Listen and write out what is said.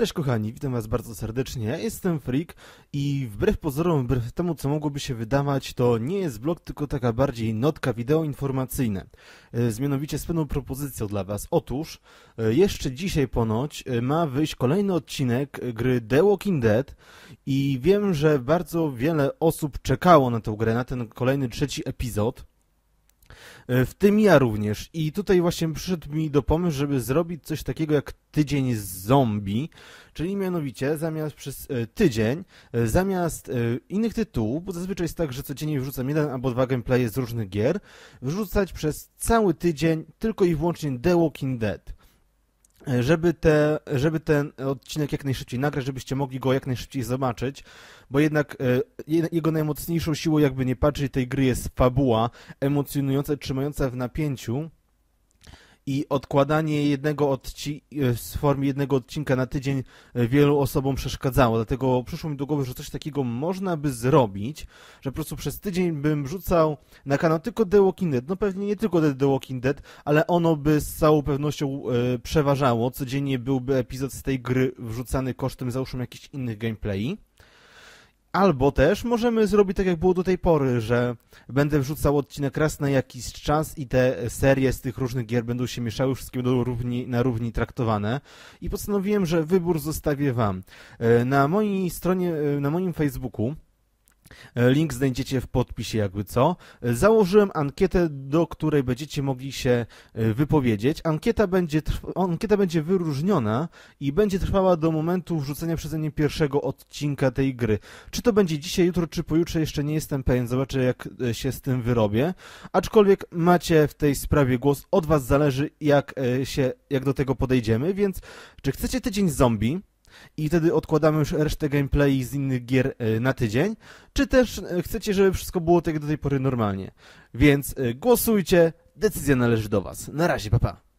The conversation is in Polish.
Cześć kochani, witam was bardzo serdecznie. Ja jestem Freak i wbrew pozorom, wbrew temu co mogłoby się wydawać, to nie jest blog, tylko taka bardziej notka wideo informacyjne. E, z mianowicie z pewną propozycją dla was. Otóż, e, jeszcze dzisiaj ponoć e, ma wyjść kolejny odcinek gry The Walking Dead i wiem, że bardzo wiele osób czekało na tę grę, na ten kolejny trzeci epizod. E, w tym ja również. I tutaj właśnie przyszedł mi do pomysłu, żeby zrobić coś takiego jak tydzień z zombie, czyli mianowicie zamiast przez e, tydzień, e, zamiast innych tytułów, bo zazwyczaj jest tak, że codziennie wrzucam jeden albo dwa gameplaye z różnych gier, wrzucać przez cały tydzień tylko i wyłącznie The Walking Dead żeby, te, żeby ten odcinek jak najszybciej nagrać, żebyście mogli go jak najszybciej zobaczyć, bo jednak e, jego najmocniejszą siłą, jakby nie patrzeć, tej gry jest fabuła emocjonująca, trzymająca w napięciu i odkładanie jednego odcinka w formie jednego odcinka na tydzień e, wielu osobom przeszkadzało. Dlatego przyszło mi do głowy, że coś takiego można by zrobić, że po prostu przez tydzień bym rzucał na kanał tylko The Walking Dead. No pewnie nie tylko The Walking Dead, ale ono by z całą pewnością e, przeważało. Codziennie byłby epizod z tej gry wrzucany kosztem załóżmy jakichś innych gameplay. Albo też możemy zrobić tak, jak było do tej pory, że będę wrzucał odcinek raz na jakiś czas i te serie z tych różnych gier będą się mieszały, wszystkie będą równi, na równi traktowane. I postanowiłem, że wybór zostawię Wam. E, na mojej stronie, e, na moim Facebooku link znajdziecie w podpisie, jakby co. E, założyłem ankietę, do której będziecie mogli się e, wypowiedzieć. Ankieta będzie, ankieta będzie wyróżniona i będzie trwała do momentu wrzucenia przeze mnie pierwszego odcinka tej gry. Czy to będzie dzisiaj, jutro, czy pojutrze, jeszcze nie jestem pewien. Zobaczę, jak się z tym wyrobię. Aczkolwiek macie w tej sprawie głos. Od Was zależy, jak, się, jak do tego podejdziemy. Więc, czy chcecie tydzień zombie? I wtedy odkładamy już resztę gameplay z innych gier e, na tydzień, czy też e, chcecie, żeby wszystko było tak jak do tej pory normalnie. Więc e, głosujcie, decyzja należy do Was. Na razie, papa. Pa.